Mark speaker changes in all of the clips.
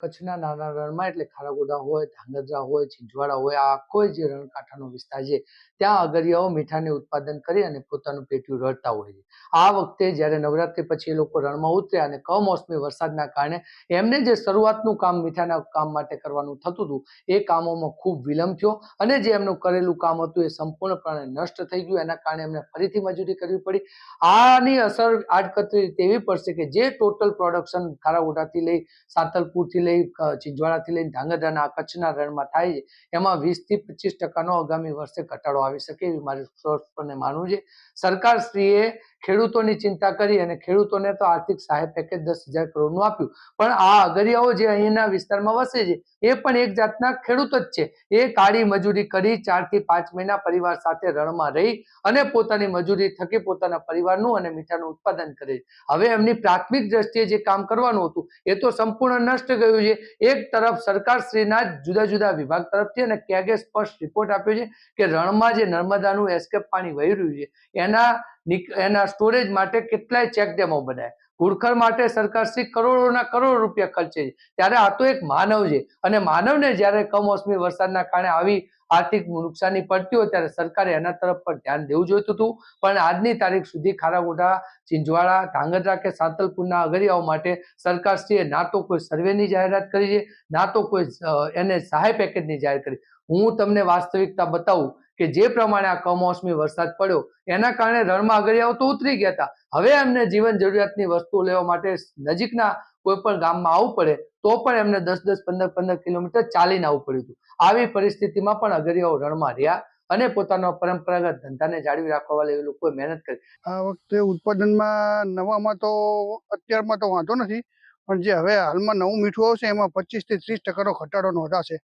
Speaker 1: કચ્છના નાના રણમાં એટલે ખારાગોડા હોય, ધાંગધ્રા હોય, છિંજવાડા હોય, આ આખો જે રણકાંઠાનો વિસ્તાર છે, ત્યાં અગરિયાઓ મીઠાને ઉત્પાદન કરી અને પોતાનું પેટ્યું રડતા હોય છે. આ વખતે જ્યારે નવરાત્રી પછી એ લોકો રણમાં ઉતર્યા અને કમોસમી વરસાદના કારણે એમને જે શરૂઆતનું કામ મીઠાના કામ માટે કરવાનું થતું હતું, એ કામોમાં ખૂબ વિલંબ થયો અને જે એમનું કરેલું કામ હતું એ સંપૂર્ણપણે નષ્ટ થઈ ગયું. એના કારણે એમને ફરીથી મજૂરી કરવી પડી. આની અસર આડકતરી તેવી પડશે કે જે ટોટલ પ્રોડક્શન ખારાગોડાથી લઈ સાંતલપુરથી લઈ ચિંજવાડાથી લઈને ધાંગધ્રાના આ કચ્છના રણમાં થાય છે, એમાં વીસથી પચીસ ટકાનો આગામી વર્ષે ઘટાડો આવી શકે એવી મારી સ્પષ્ટપણે માનવું છે. સરકારશ્રીએ ખેડૂતોની ચિંતા કરી અને ખેડૂતોને તો આર્થિક સહાય પેકેજ દસ હજાર કરોડનું આપ્યું. પણ આ અગરિયાઓ જે અહીંના વિસ્તારમાં વસે છે, એ પણ એક જાતના ખેડૂત જ છે. એ કાળી મજૂરી કરી ચારથી પાંચ મહિના પરિવાર સાથે રણમાં રહી અને પોતાની મજૂરી થકી પોતાના પરિવારનું અને મીઠાનું ઉત્પાદન કરે હવે એમની પ્રાથમિક દ્રષ્ટિએ જે કામ કરવાનું હતું, એ તો સંપૂર્ણ નષ્ટ ગયું છે. એક તરફ સરકારશ્રીના જુદા જુદા વિભાગ તરફથી અને ક્યાંકે સ્પષ્ટ રિપોર્ટ આપ્યો છે કે રણમાં જે નર્મદાનું એસ્કેપ પાણી વહી રહ્યું છે, એના એના સ્ટોરેજ માટે કેટલાય ચેક ડેમો બનાવ્યા ઘુડખર માટે સરકારશ્રી કરોડોના કરોડો રૂપિયા ખર્ચે છે. ત્યારે આ તો એક માનવ છે. અને માનવને જ્યારે કમોસમી વરસાદના કારણે આવી આર્થિક નુકસાની પડતી હોય ત્યારે સરકારે એના તરફ પર ધ્યાન દેવું જોઈતું હતું. પણ આજની તારીખ સુધી ખારાગોડા ચિંચવાડા ધાંગધ્રા કે સાંતલપુરના અગરિયાઓ માટે સરકારશ્રીએ ના તો કોઈ સર્વેની જાહેરાત કરી છે, ના તો કોઈ એને સહાય પેકેજની જાહેર કરી. હું તમને વાસ્તવિકતા બતાવું. કે જે પ્રમાણે આ કમોસમી વરસાદ પડ્યો, એના કારણે રણમાં અગરિયાઓ તો ઉતરી ગયા હતા. હવે એમને જીવન જરૂરિયાતની વસ્તુઓ લેવા માટે નજીકના કોઈ પણ ગામમાં આવવું પડે, તો પણ એમને દસ દસ, પંદર પંદર કિલોમીટર ચાલીને આવવું પડ્યું હતું. આવી પરિસ્થિતિમાં પણ અગરિયાઓ રણમાં રહ્યા અને પોતાનો પરંપરાગત ધંધાને જાળવી રાખવા વાળા એ લોકોએ મહેનત કરી.
Speaker 2: આ વખતે ઉત્પાદનમાં નવામાં તો અત્યારમાં તો વાંધો નથી, પણ જે હવે હાલમાં નવું મીઠું આવશે, એમાં પચીસથી ત્રીસ ટકાનો ઘટાડો નોંધાશે.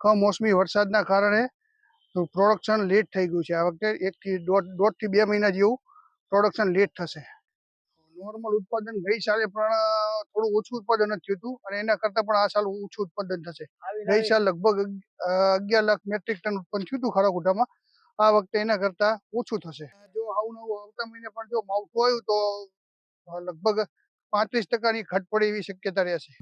Speaker 2: કમોસમી વરસાદના કારણે પ્રોડક્શન લેટ થઈ ગયું છે. આ વખતે એકથી દોઢ દોઢથી બે મહિના જેવું પ્રોડક્શન લેટ થશે. નોર્મલ ઉત્પાદન ગઈ સાલે પણ થોડું ઓછું ઉત્પાદન જ થયું હતું અને એના કરતાં પણ આ સાલ ઓછું ઉત્પાદન થશે. ગઈ સાલ લગભગ અગિયાર લાખ મેટ્રિક ટન ઉત્પન્ન થયું હતું ખારાકુટામાં આ વખતે એના કરતાં ઓછું થશે. જો આવું નવું આવતા મહિને પણ જો માવઠું આવ્યું તો લગભગ પાંત્રીસ ટકાની ઘટ પડે એવી શક્યતા રહેશે.